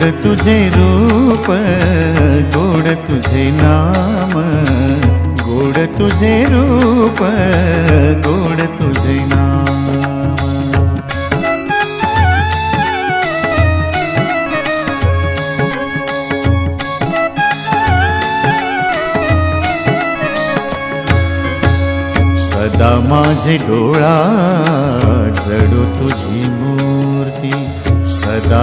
गोड तुझे रूप गोड तुझे नाम गोड तुझे रूप गोड तुझे नाम। सदा माझे डोळा जडो तुझी